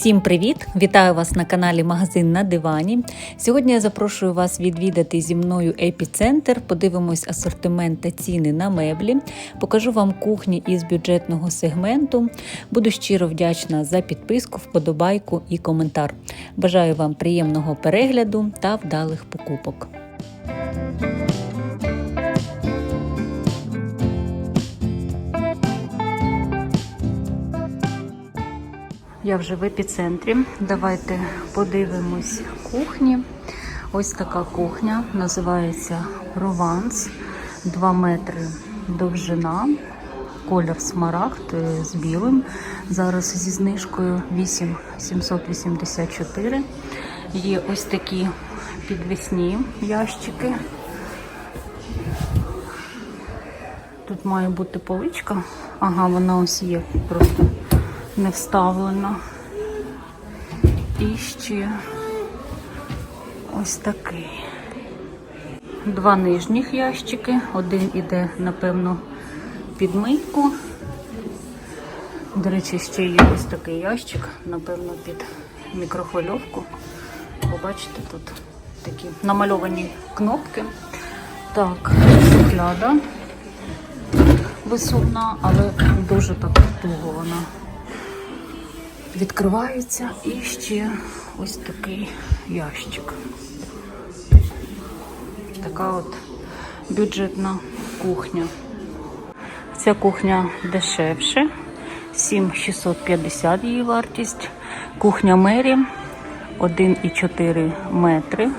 Всім привіт! Вітаю вас на каналі Магазин на дивані. Сьогодні я запрошую вас відвідати зі мною епіцентр. Подивимось асортимент та ціни на меблі. Покажу вам кухні із бюджетного сегменту. Буду щиро вдячна за підписку, вподобайку і коментар. Бажаю вам приємного перегляду та вдалих покупок. Я вже в епіцентрі. Давайте подивимось кухні. Ось така кухня, називається Прованс. 2 метри довжина, колір смарагд е, з білим. Зараз зі знижкою 8,784. Є ось такі підвісні ящики. Тут має бути поличка. Ага, вона ось є просто не вставлена. І ще ось такий. Два нижніх ящики. Один іде, напевно, під мийку. До речі, ще є ось такий ящик, напевно, під мікрохвильовку. Побачите, тут такі намальовані кнопки. Так, шухляда висувна, але дуже так туго вона відкривається і ще ось такий ящик. Така от бюджетна кухня. Ця кухня дешевше, 7650 її вартість. Кухня Мері 1,4 метри,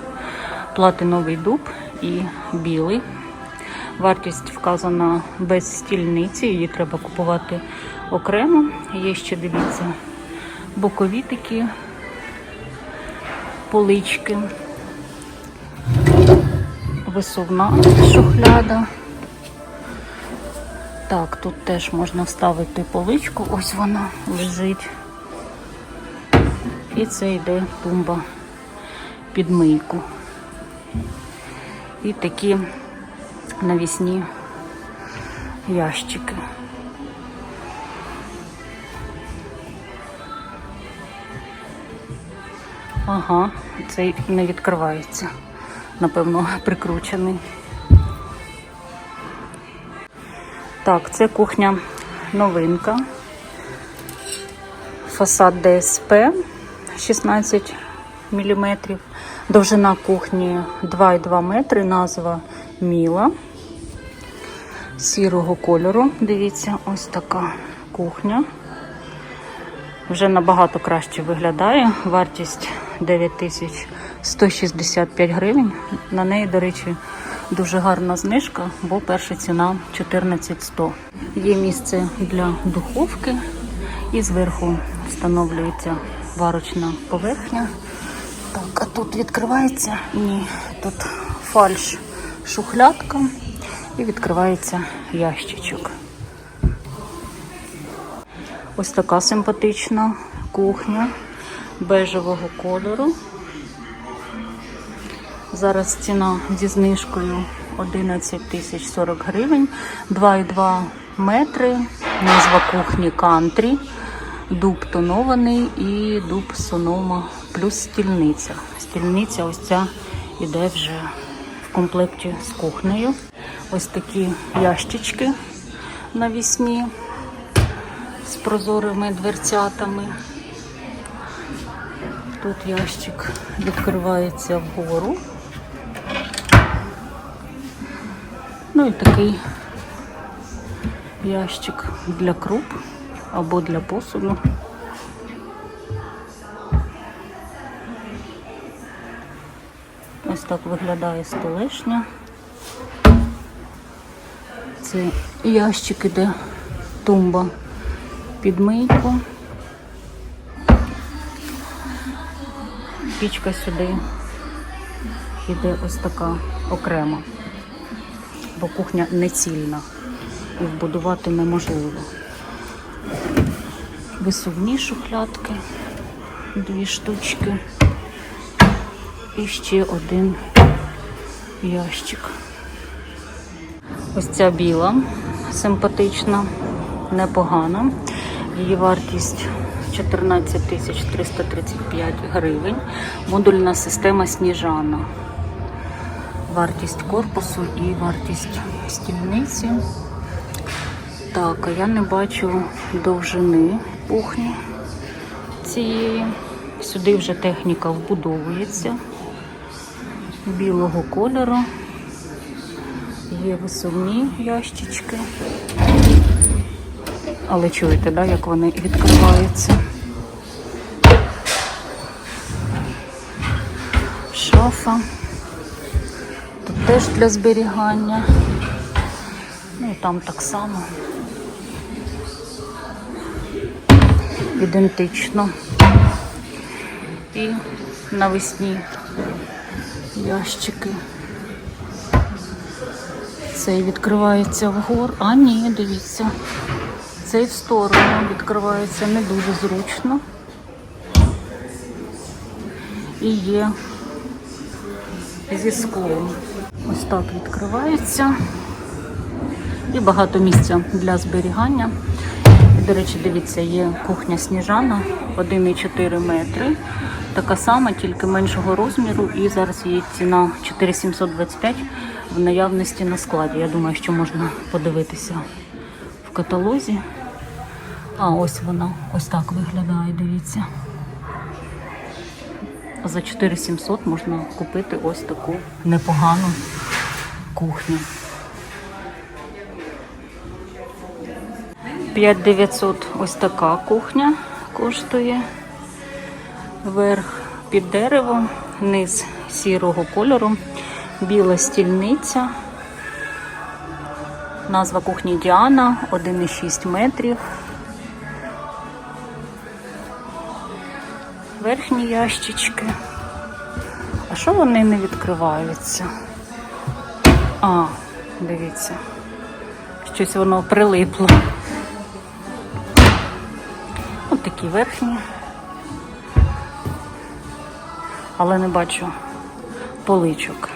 платиновий дуб і білий. Вартість вказана без стільниці, її треба купувати окремо. Є ще, дивіться, бокові такі полички, висувна шухляда. Так, тут теж можна вставити поличку, ось вона лежить. І це йде тумба під мийку. І такі навісні ящики. Ага, цей не відкривається. Напевно, прикручений. Так, це кухня новинка. Фасад ДСП 16 мм. Довжина кухні 2,2 метри, назва Міла. Сірого кольору. Дивіться, ось така кухня. Вже набагато краще виглядає. Вартість 9165 гривень. На неї, до речі, дуже гарна знижка, бо перша ціна 14100. Є місце для духовки і зверху встановлюється варочна поверхня. Так, а тут відкривається? Ні, тут фальш шухлядка і відкривається ящичок. Ось така симпатична кухня бежевого кольору. Зараз ціна зі знижкою 11 тисяч 40 гривень, 2,2 метри, назва кухні кантрі, дуб тонований і дуб сонома плюс стільниця. Стільниця ось ця іде вже в комплекті з кухнею. Ось такі ящички навісні з прозорими дверцятами. Тут ящик відкривається вгору. Ну і такий ящик для круп або для посуду. Ось так виглядає столешня. Це ящик іде тумба під мийку. Пічка сюди йде ось така окрема, бо кухня не цільна і вбудувати неможливо. Висувні шухлядки, дві штучки і ще один ящик. Ось ця біла, симпатична, непогана. Її вартість 14 тисяч 335 гривень. Модульна система Сніжана. Вартість корпусу і вартість стільниці. Так, а я не бачу довжини кухні цієї. Сюди вже техніка вбудовується білого кольору. Є висувні ящички. Але чуєте, да, як вони відкриваються? Шафа. Тут теж для зберігання. Ну і там так само. Ідентично. І навесні ящики. Цей відкривається вгор. А ні, дивіться. Цей в сторону відкривається не дуже зручно. І є зі склом. Ось так відкривається. І багато місця для зберігання. І, до речі, дивіться, є кухня сніжана 1,4 метри. Така сама, тільки меншого розміру. І зараз її ціна 4725 в наявності на складі. Я думаю, що можна подивитися в каталозі. А ось вона ось так виглядає, дивіться. За 4700 можна купити ось таку непогану кухню. 5900 ось така кухня коштує. Верх під деревом, низ сірого кольору, біла стільниця. Назва кухні Діана 1,6 метрів. Верхні ящички. А що вони не відкриваються? А, дивіться, щось воно прилипло. Ось такі верхні. Але не бачу поличок.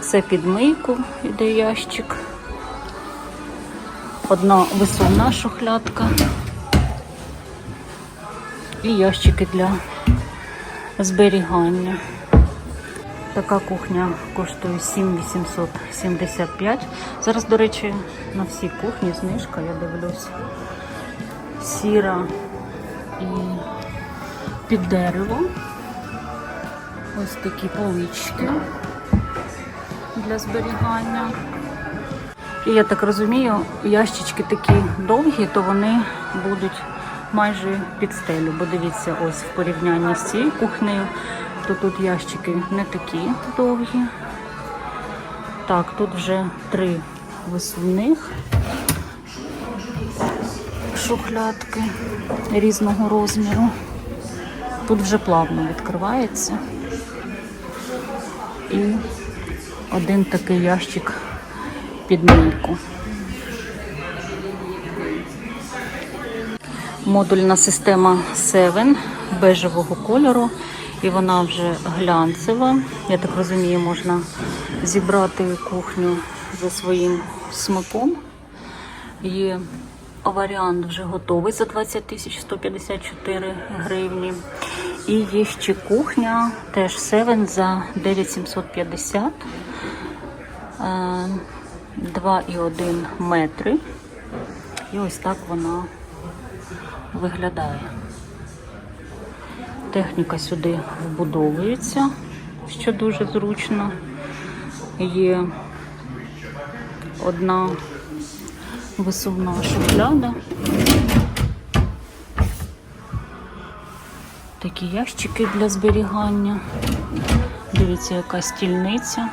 Це під мийку іде ящик. Одна висувна шухлядка. І ящики для зберігання. Така кухня коштує 7875. Зараз, до речі, на всій кухні знижка, я дивлюсь. Сіра і під деревом. Ось такі полички для зберігання. І я так розумію, ящички такі довгі, то вони будуть майже під стелю. Бо дивіться, ось в порівнянні з цією кухнею, то тут ящики не такі довгі. Так, тут вже три висувних шухлядки різного розміру. Тут вже плавно відкривається. І один такий ящик під мийку. Модульна система 7 бежевого кольору. І вона вже глянцева. Я так розумію, можна зібрати кухню за своїм смаком. Є варіант вже готовий за 20 тисяч 154 гривні. І є ще кухня, теж 7 за 9750. Е, 2,1 метри. І ось так вона виглядає. Техніка сюди вбудовується, що дуже зручно. Є одна висувна шухляда. Такі ящики для зберігання. Дивіться, яка стільниця.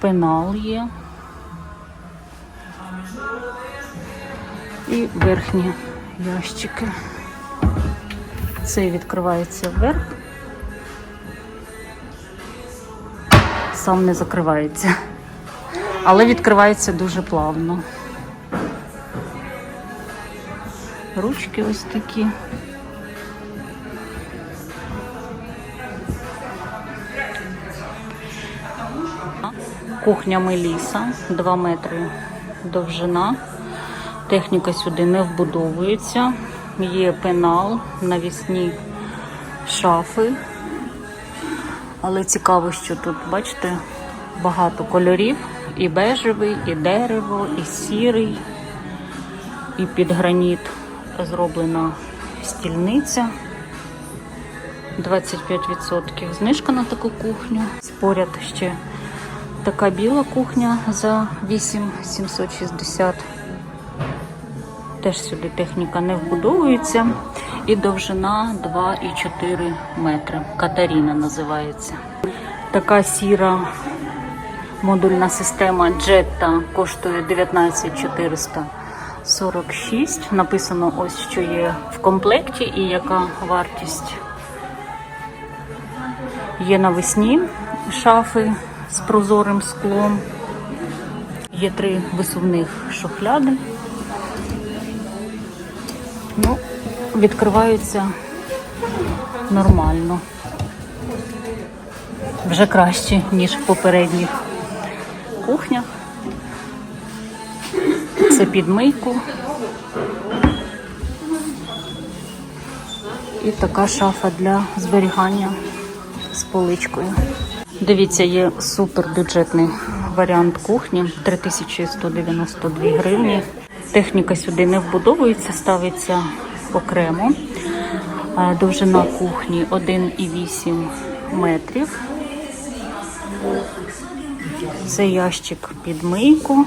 Пенал є. І верхні ящики. Цей відкривається вверх. Сам не закривається. Але відкривається дуже плавно. Ручки ось такі. Кухня Меліса, 2 метри довжина, Техніка сюди не вбудовується. Є пенал, навісні шафи. Але цікаво, що тут, бачите, багато кольорів. І бежевий, і дерево, і сірий, і під граніт зроблена стільниця. 25% знижка на таку кухню. Поряд ще така біла кухня за 8760. Теж сюди техніка не вбудовується. І довжина 2,4 метри. Катаріна називається. Така сіра модульна система Jetta коштує 19446. Написано ось, що є в комплекті і яка вартість. Є навесні шафи з прозорим склом. Є три висувних шухляди. Ну, відкриваються нормально. Вже краще, ніж в попередніх кухнях. Це під мийку. І така шафа для зберігання з поличкою. Дивіться, є супер бюджетний варіант кухні 3192 гривні. Техніка сюди не вбудовується, ставиться окремо. Довжина кухні 1,8 метрів. Це ящик під мийку.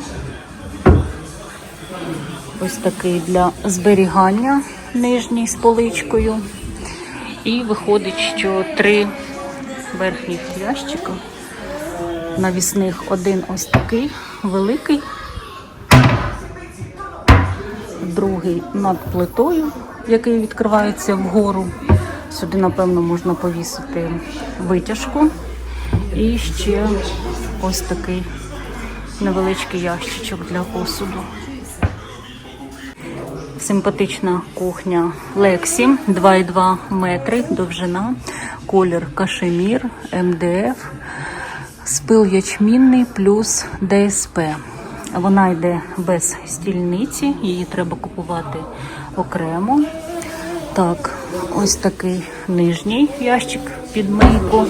Ось такий для зберігання нижній з поличкою. І виходить, що три верхніх ящика. Навісних один ось такий великий, другий над плитою, який відкривається вгору. Сюди, напевно, можна повісити витяжку. І ще ось такий невеличкий ящичок для посуду. Симпатична кухня Лексі, 2,2 метри довжина, колір кашемір, МДФ, спил ячмінний плюс ДСП. Вона йде без стільниці, її треба купувати окремо. Так, ось такий нижній ящик під мийку.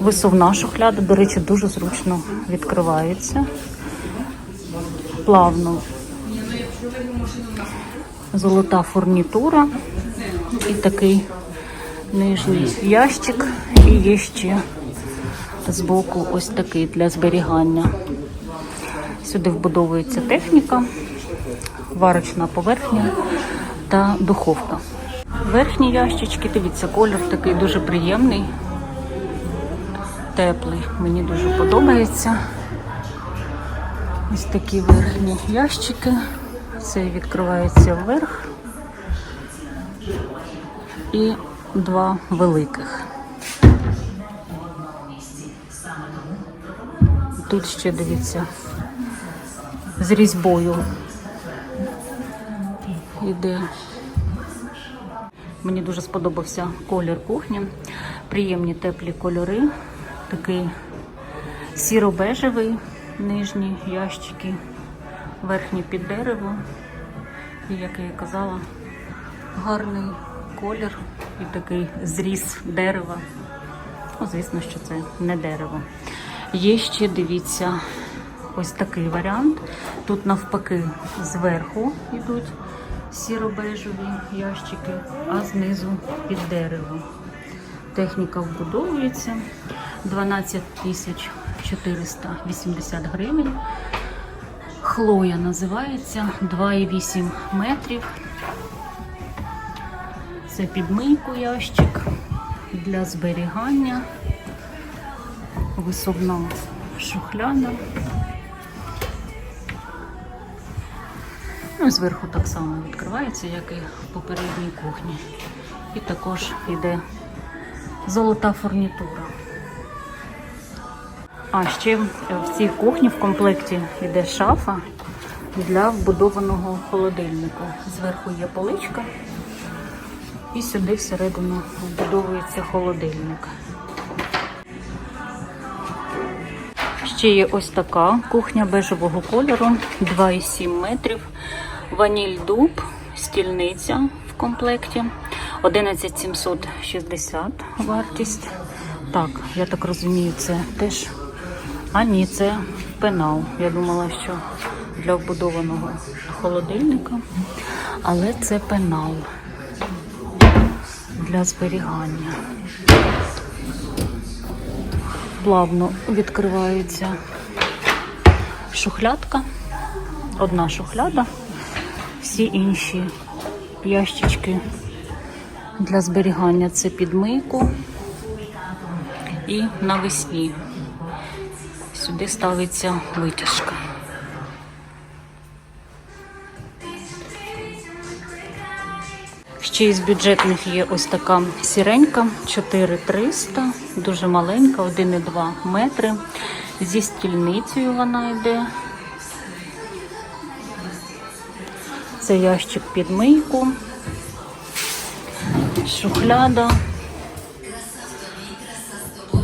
Висувна шухляда, до речі, дуже зручно відкривається. Плавно золота фурнітура і такий нижній ящик. І є ще збоку ось такий для зберігання. Сюди вбудовується техніка, варочна поверхня та духовка. Верхні ящички, дивіться, колір такий дуже приємний, теплий. Мені дуже подобається. Ось такі верхні ящики. Це відкривається вверх. І два великих. Тут ще дивіться з різьбою іде. Мені дуже сподобався колір кухні. Приємні теплі кольори. Такий сіро-бежевий, нижні ящики, верхні під дерево. І, як я і казала, гарний колір і такий зріз дерева. Ну, звісно, що це не дерево. Є ще, дивіться, ось такий варіант. Тут навпаки зверху йдуть сіро-бежеві ящики, а знизу під дерево. Техніка вбудовується 12 тисяч 480 гривень. Хлоя називається 2,8 метрів. Це під мийку ящик для зберігання, висувна шухляда. Зверху так само відкривається, як і в попередній кухні. І також йде золота фурнітура. А ще в цій кухні в комплекті йде шафа для вбудованого холодильнику. Зверху є поличка, і сюди всередину вбудовується холодильник. Ще є ось така кухня бежевого кольору, 2,7 метрів, ваніль дуб, стільниця в комплекті, 11760 вартість. Так, я так розумію, це теж. А ні, це пенал. Я думала, що для вбудованого холодильника, але це пенал для зберігання. Плавно відкривається шухлядка, одна шухляда, всі інші ящички для зберігання це під мийку і навесні. Сюди ставиться витяжка. Ще із бюджетних є ось така сіренька 4300, дуже маленька, 1,2 метри. Зі стільницею вона йде. Це ящик під мийку, шухляда,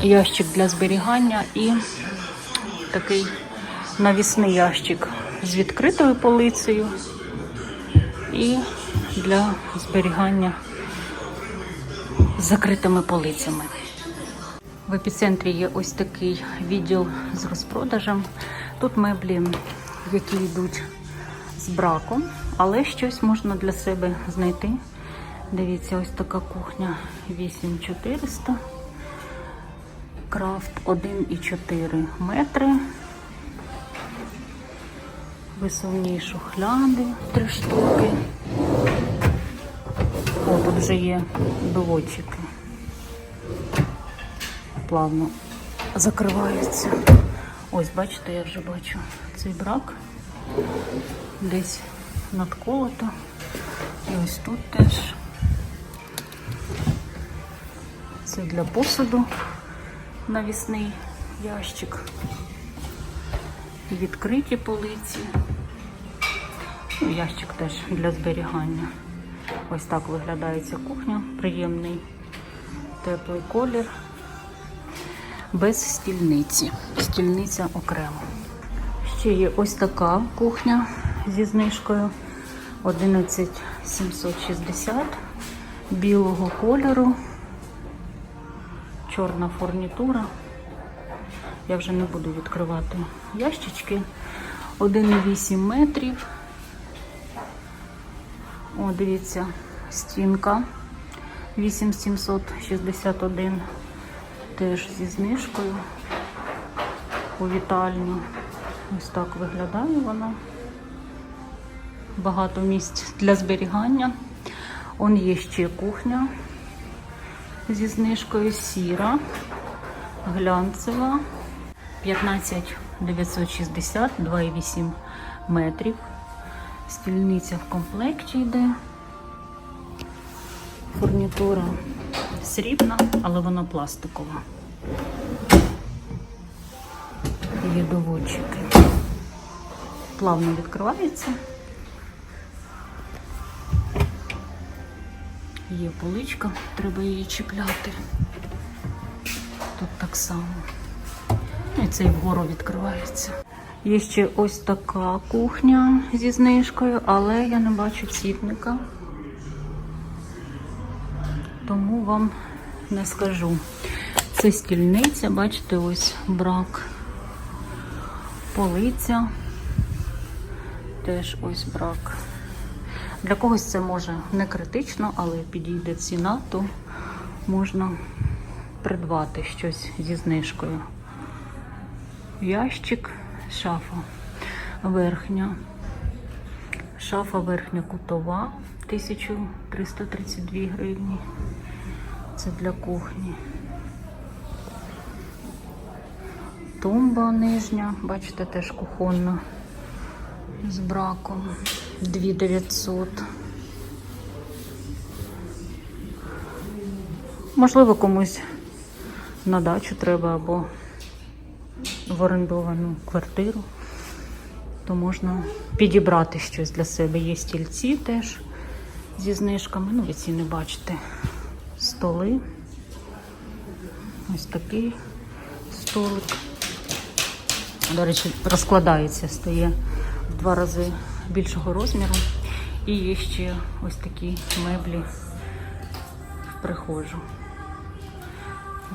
ящик для зберігання і такий навісний ящик з відкритою полицею і для зберігання з закритими полицями. В епіцентрі є ось такий відділ з розпродажем. Тут меблі, які йдуть з браком, але щось можна для себе знайти. Дивіться, ось така кухня 8400. Крафт 1,4 метри. Висувні шухляди, три штуки. О, тут вже є доводчики. Плавно закриваються. Ось, бачите, я вже бачу цей брак. Десь надколото. І ось тут теж. Це для посуду навісний ящик. Відкриті полиці. Ну, ящик теж для зберігання. Ось так виглядає ця кухня. Приємний теплий колір. Без стільниці. Стільниця окремо. Ще є ось така кухня зі знижкою 11760 білого кольору. Чорна фурнітура. Я вже не буду відкривати ящички. 1,8 метрів. О, дивіться, стінка 8761. Теж зі знижкою. У вітальню. Ось так виглядає вона. Багато місць для зберігання. Он є ще кухня зі знижкою сіра, глянцева. 15 960, 2,8 метрів. Стільниця в комплекті йде. Фурнітура срібна, але вона пластикова. Є доводчики. Плавно відкривається. Є поличка, треба її чіпляти. Тут так само. І цей вгору відкривається. Є ще ось така кухня зі знижкою, але я не бачу цітника. Тому вам не скажу. Це стільниця, бачите, ось брак. Полиця. Теж ось брак. Для когось це може не критично, але підійде ціна, то можна придбати щось зі знижкою. Ящик, шафа верхня. Шафа верхня кутова 1332 гривні. Це для кухні. Тумба нижня, бачите, теж кухонна з браком 2900. Можливо, комусь на дачу треба або в орендовану квартиру, то можна підібрати щось для себе. Є стільці теж зі знижками. Ну, ви ці не бачите. Столи. Ось такий столик. До речі, розкладається, стає в два рази більшого розміру. І є ще ось такі меблі в прихожу.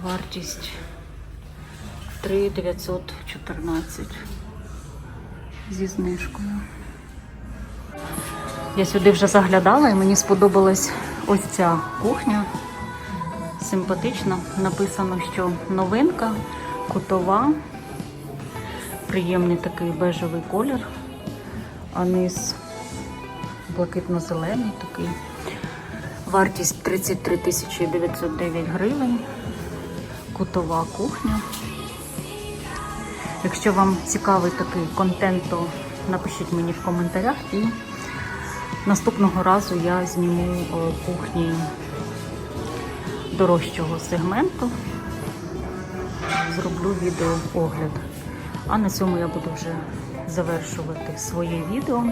Вартість 3,914 зі знижкою. Я сюди вже заглядала і мені сподобалась ось ця кухня. Симпатично. Написано, що новинка, кутова, приємний такий бежевий колір, а низ блакитно-зелений такий. Вартість 33 тисячі 909 гривень. Кутова кухня. Якщо вам цікавий такий контент, то напишіть мені в коментарях і наступного разу я зніму кухні дорожчого сегменту. Зроблю відеоогляд. А на цьому я буду вже завершувати своє відео.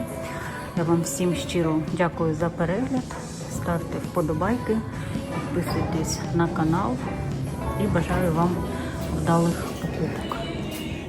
Я вам всім щиро дякую за перегляд. Ставте вподобайки, підписуйтесь на канал і бажаю вам вдалих.